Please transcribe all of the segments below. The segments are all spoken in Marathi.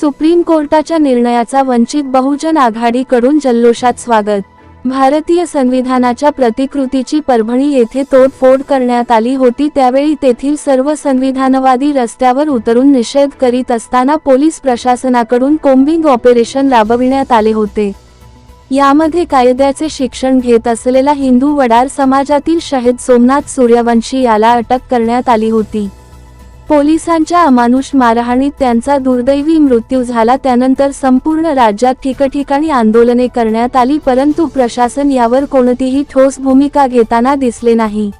सुप्रीम कोर्टाच्या निर्णयाचा वंचित बहुजन आघाडीकडून जल्लोषात स्वागत. भारतीय संविधानाच्या प्रतिकृतीची परभणी येथे तोडफोड करण्यात आली होती त्यावेळी तेथील सर्व संविधानवादी रस्त्यावर उतरून निषेध करीत असताना पोलीस प्रशासनाकडून कोम्बिंग ऑपरेशन राबविण्यात आले होते. यामध्ये कायद्याचे शिक्षण घेत असलेला हिंदू वडार समाजातील शहीद सोमनाथ सूर्यवंशी याला अटक करण्यात आली होती. पोलिसांच्या अमानुष मारहाणीत त्यांचा दुर्दैवी मृत्यू झाला. त्यानंतर संपूर्ण राज्यात ठिकठिकाणी आंदोलने करण्यात आली परंतु प्रशासन यावर कोणतीही ठोस भूमिका घेताना दिसले नाही.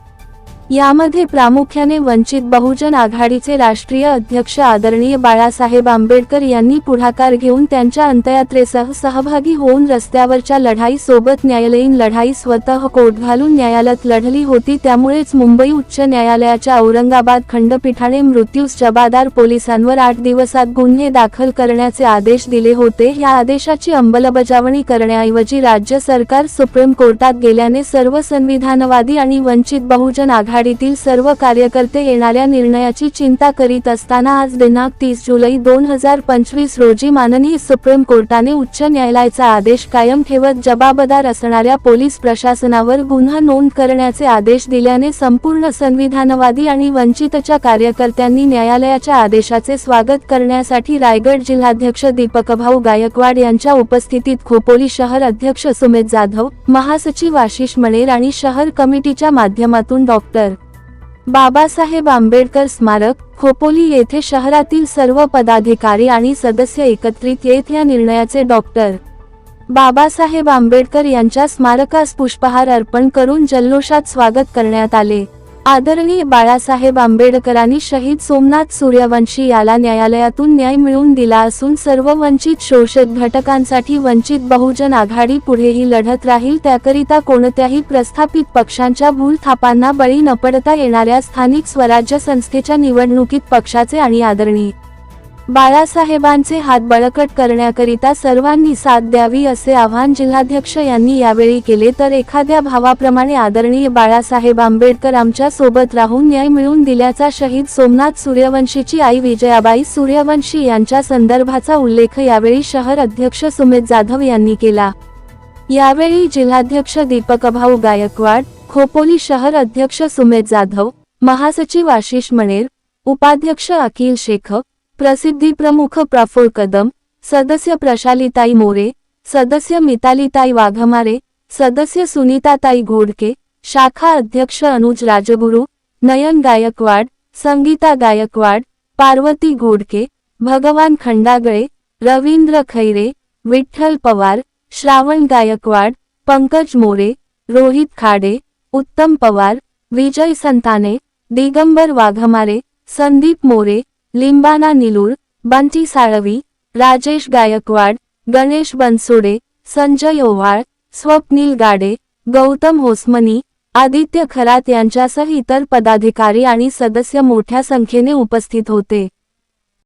यामध्ये प्रामुख्याने वंचित बहुजन आघाडीचे राष्ट्रीय अध्यक्ष आदरणीय बाळासाहेब आंबेडकर यांनी पुढाकार घेऊन त्यांच्या अंतयात्रेसह सहभागी होऊन रस्त्यावरच्या लढाई सोबत न्यायालयीन लढाई स्वतः कोट घालून न्यायालयात लढली होती. त्यामुळेच मुंबई उच्च न्यायालयाच्या औरंगाबाद खंडपीठाने मृत्यूस जबाबदार पोलिसांवर आठ दिवसात गुन्हे दाखल करण्याचे आदेश दिले होते. या आदेशाची अंमलबजावणी करण्याऐवजी राज्य सरकार सुप्रीम कोर्टात गेल्याने सर्व संविधानवादी आणि वंचित बहुजन आघाडी आघाडीतील सर्व कार्यकर्ते येणाऱ्या निर्णयाची चिंता करीत असताना आज दिनांक तीस जुलै दोन हजार पंचवीस रोजी माननीय सुप्रीम कोर्टाने उच्च न्यायालयाचा आदेश कायम ठेवत जबाबदार असणाऱ्या पोलीस प्रशासनावर गुन्हा नोंद करण्याचे आदेश दिल्याने संपूर्ण संविधानवादी आणि वंचितच्या कार्यकर्त्यांनी न्यायालयाच्या आदेशाचे स्वागत करण्यासाठी रायगड जिल्हाध्यक्ष दीपकभाऊ गायकवाड यांच्या उपस्थितीत खोपोली शहर अध्यक्ष सुमित जाधव महासचिव आशिष मणेर आणि शहर कमिटीच्या माध्यमातून डॉक्टर. बाबासाहेब आंबेडकर स्मारक खोपोली येथे शहरातील सर्व पदाधिकारी आणि सदस्य एकत्रित येत या निर्णयाचे डॉक्टर बाबासाहेब आंबेडकर यांच्या स्मारकास पुष्पहार अर्पण करून जल्लोषात स्वागत करण्यात आले. आदरणीय बाळासाहेब आंबेडकरांनी शहीद सोमनाथ सूर्यवंशी याला न्यायालयातून न्याय मिळवून दिला असून सर्व वंचित शोषित घटकांसाठी वंचित बहुजन आघाडी पुढेही लढत राहील त्याकरिता कोणत्याही प्रस्थापित पक्षांच्या भूलथापांना बळी न पडता येणाऱ्या स्थानिक स्वराज्य संस्थेच्या निवडणुकीत पक्षाचे आणि आदरणीय बाळासाहेबांचे हात बळकट करण्याकरिता सर्वांनी साथ द्यावी असे आवाहन जिल्हाध्यक्ष यांनी यावेळी केले तर एखाद्या भावाप्रमाणे आदरणीय बाळासाहेब आंबेडकर आमच्यासोबत राहून न्याय मिळवून दिल्याचा शहीद सोमनाथ सूर्यवंशीची आई विजयाबाई सूर्यवंशी यांच्या संदर्भाचा उल्लेख यावेळी शहर अध्यक्ष सुमित जाधव यांनी केला. यावेळी जिल्हाध्यक्ष दीपकभाऊ गायकवाड खोपोली शहर अध्यक्ष सुमेध जाधव महासचिव आशिष मणेर उपाध्यक्ष अखिल शेख प्रसिद्धी प्रमुख प्रफुल कदम, सदस्य प्रशालीताई मोरे, सदस्य मितालीताई वाघमारे, सदस्य सुनीताताई घोडके, शाखा अध्यक्ष अनुज राजगुरु, नयन गायकवाड, संगीता गायकवाड, पार्वती घोडके, भगवान खंडागळे रविन्द्र खैरे, विठ्ठल पवार, श्रावण गायकवाड, पंकज मोरे, रोहित खाडे, उत्तम पवार, विजय संताने, दिगंबर वाघमारे, संदीप मोरे लिंबाना निलूर बंटी साळवी राजेश गायकवाड गणेश बनसोडे संजय ओव्हाळ स्वप्नील गाडे गौतम होसमनी आदित्य खरात यांच्यासह इतर पदाधिकारी आणि सदस्य मोठ्या संख्येने उपस्थित होते.